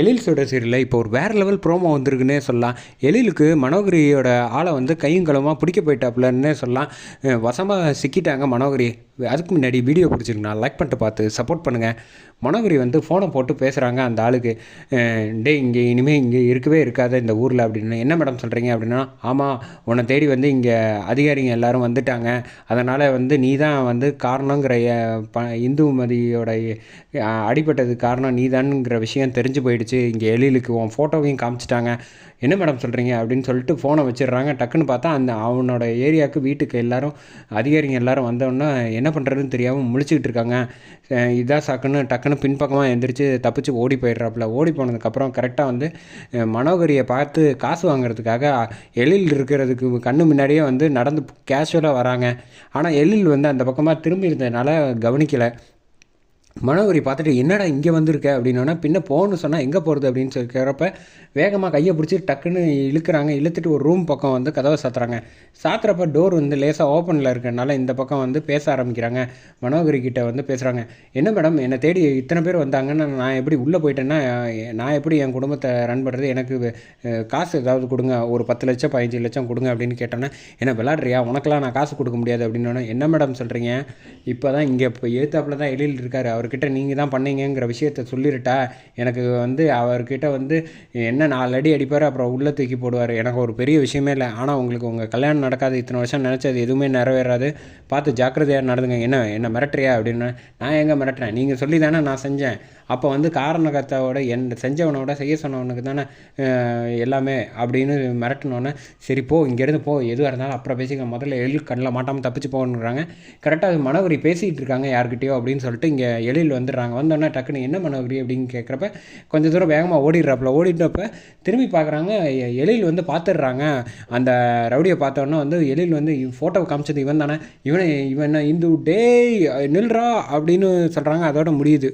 எழில் சுட சீரியலில் இப்போ ஒரு வேறு லெவல் ப்ரோமோ வந்திருக்குன்னே சொல்லலாம். எழிலுக்கு மனோகரியோட ஆளை வந்து கையும் களமாக பிடிக்க போயிட்டாப்புலன்னே சொல்லலாம். வசமாக சிக்கிட்டாங்க மனோகரி. அதுக்கு முன்னாடி வீடியோ பிடிச்சிருக்குண்ணா லைக் பண்ணிட்டு பார்த்து சப்போர்ட் பண்ணுங்கள் மனோகரி வந்து ஃபோனை போட்டு பேசுகிறாங்க அந்த ஆளுக்கு. டே டேய் இங்கே இனிமேல் இங்கே இருக்கவே இருக்காது இந்த ஊரில் அப்படின்னு. என்ன மேடம் சொல்கிறீங்க அப்படின்னா ஆமாம் உன்னை தேடி வந்து இங்கே அதிகாரிங்க எல்லோரும் வந்துட்டாங்க. அதனால் வந்து நீ தான் வந்து காரணங்கிற ப இந்து மதியோட அடிப்பட்டது அடிபட்டது காரணம் நீ விஷயம் தெரிஞ்சு போயிடுச்சு. இங்கே எழிலுக்கு உன் ஃபோட்டோவையும் காமிச்சிட்டாங்க. என்ன மேடம் சொல்கிறீங்க அப்படின்னு சொல்லிட்டு ஃபோனை வச்சிடுறாங்க. டக்குன்னு பார்த்தா அந்த அவனோட ஏரியாவுக்கு வீட்டுக்கு எல்லாரும் அதிகாரிங்க எல்லோரும் வந்தோடனே என்ன பண்ணுறதுன்னு தெரியாமல் முழிச்சுக்கிட்டு இருக்காங்க. இதான் சாக்குன்னு டக்குன்னு பின்பக்கமாக எந்திரிச்சு தப்பிச்சு ஓடி போயிடுறாப்புல ஓடி போனதுக்கப்புறம் கரெக்டாக வந்து மனோகரியை பார்த்து காசு வாங்குறதுக்காக எழில் இருக்கிறதுக்கு கண்ணு முன்னாடியே வந்து நடந்து கேஷுவலாக வராங்க. ஆனால் எழில் வந்து அந்த பக்கமாக திரும்பி இருந்ததுனால கவனிக்கலை. மனோகரி பார்த்துட்டு என்னடா இங்கே வந்திருக்க? அப்படின்னோன்னா பின்ன போகணும்னு சொன்னால் எங்கே போகிறது அப்படின்னு சொல்லி கேட்குறப்ப வேகமாக கையை பிடிச்சி டக்குன்னு இழுக்கிறாங்க. இழுத்துட்டு ஒரு ரூம் பக்கம் வந்து கதவை சாத்துறாங்க. சாத்துறப்ப டோர் வந்து லேசாக ஓப்பனில் இருக்கிறனால இந்த பக்கம் வந்து பேச ஆரம்பிக்கிறாங்க. மனோகரி கிட்டே வந்து பேசுகிறாங்க என்ன மேடம் என்னை தேடி இத்தனை பேர் வந்தாங்கன்னு நான் எப்படி உள்ளே போயிட்டேன்னா நான் எப்படி என் குடும்பத்தை ரன் பண்ணுறது எனக்கு காசு ஏதாவது கொடுங்க. ஒரு பத்து லட்சம் பதினஞ்சு லட்சம் கொடுங்க அப்படின்னு கேட்டோன்னே என்ன விளாட்றியா உனக்கெல்லாம் நான் காசு கொடுக்க முடியாது. அப்படின்னா என்ன மேடம் சொல்கிறீங்க இப்போ தான் இங்கே இப்போ எழுத்தாப்புல தான் எழில் இருக்கார். அவர்கிட்ட நீங்கள் தான் பண்ணீங்கங்கிற விஷயத்த சொல்லிருட்டா? எனக்கு வந்து அவர்கிட்ட வந்து என்ன நாலு அடி அடிப்பார் அப்புறம் உள்ளே தூக்கி போடுவார். எனக்கு ஒரு பெரிய விஷயமே இல்லை. ஆனால் உங்களுக்கு உங்கள் கல்யாணம் நடக்காது. இத்தனை வருஷம் நினச்சது எதுவுமே நிறைவேறாது. பார்த்து ஜாக்கிரதையாக நடந்துங்க. என்ன என்ன மிரட்டுறியா அப்படின்னு? நான் எங்கே மிரட்டுறேன்? நீங்கள் சொல்லி தானே நான் செஞ்சேன். அப்போ வந்து காரணகர்த்தாவோட என் செஞ்சவனோட செய்ய சொன்னவனுக்கு தானே எல்லாமே அப்படின்னு மிரட்டினோன்னே சரி போ இங்கேருந்து போ எதுவாக இருந்தாலும் அப்புறம் பேசிக்க முதல்ல எழில் கண்ணில் மாட்டாமல் தப்பிச்சு போகணுங்கிறாங்க கரெக்டாக மனோகரி பேசிகிட்டு இருக்காங்க யார்கிட்டயோ அப்படின்னு சொல்லிட்டு இங்கே எழில் வந்துடுறாங்க. வந்தோடனே டக்குன்னு என்ன மனோகரி அப்படின்னு கேட்குறப்ப கொஞ்சம் தூரம் வேகமாக ஓடிடுறாப்புல. ஓடிட்டப்ப திரும்பி பார்க்குறாங்க எ- எழில் வந்து பார்த்துடுறாங்க அந்த ரவுடியை பார்த்தோன்னே வந்து எழில் வந்து ஃபோட்டோவை காமிச்சது இவன் தானே இவனை இவன் இந்து டேய் நில்றா அப்படின்னு சொல்கிறாங்க அதோட முடியுது.